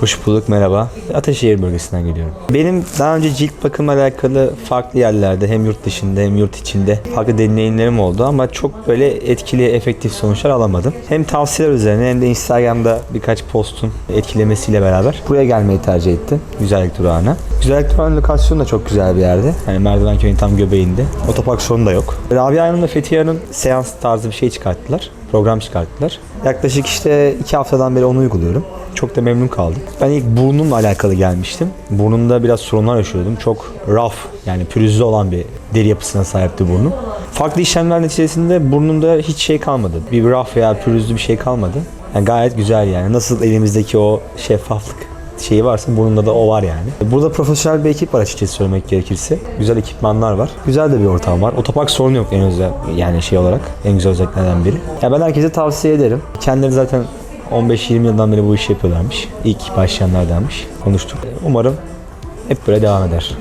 Hoş bulduk, merhaba. Ateşehir bölgesinden geliyorum. Benim daha önce cilt bakımla alakalı farklı yerlerde hem yurt dışında hem yurt içinde farklı deneyimlerim oldu ama çok böyle etkili, efektif sonuçlar alamadım. Hem tavsiyeler üzerine hem de Instagram'da birkaç postun etkilemesiyle beraber buraya gelmeyi tercih ettim. Güzellik durağına. Güzellik durağının lokasyonu da çok güzel bir yerde. Hani Merdiven Köy'ün tam göbeğinde. Otopark sorunu da yok. Rabia Hanım'la Fethiye Hanım seans tarzı bir şey çıkarttılar. Program çıkarttılar. Yaklaşık işte iki haftadan beri onu uyguluyorum. Çok da memnun kaldım. Ben ilk burnumla alakalı gelmiştim. Burnumda biraz sorunlar yaşıyordum. Çok raf yani pürüzlü olan bir deri yapısına sahipti burnum. Farklı işlemler neticesinde burnumda hiç şey kalmadı. Bir raf veya pürüzlü bir şey kalmadı. Yani gayet güzel yani. Nasıl elimizdeki o şeffaflık şeyi varsa burnunda da o var yani. Burada profesyonel bir ekip var açıkçası söylemek gerekirse. Güzel ekipmanlar var. Güzel de bir ortam var. Otopark sorunu yok en özel yani şey olarak. En güzel özelliklerden biri. Ya ben herkese tavsiye ederim. Kendileri zaten 15-20 yıldan beri bu işi yapıyorlarmış. İlk başlayanlardanmış. Konuştuk. Umarım hep böyle devam eder.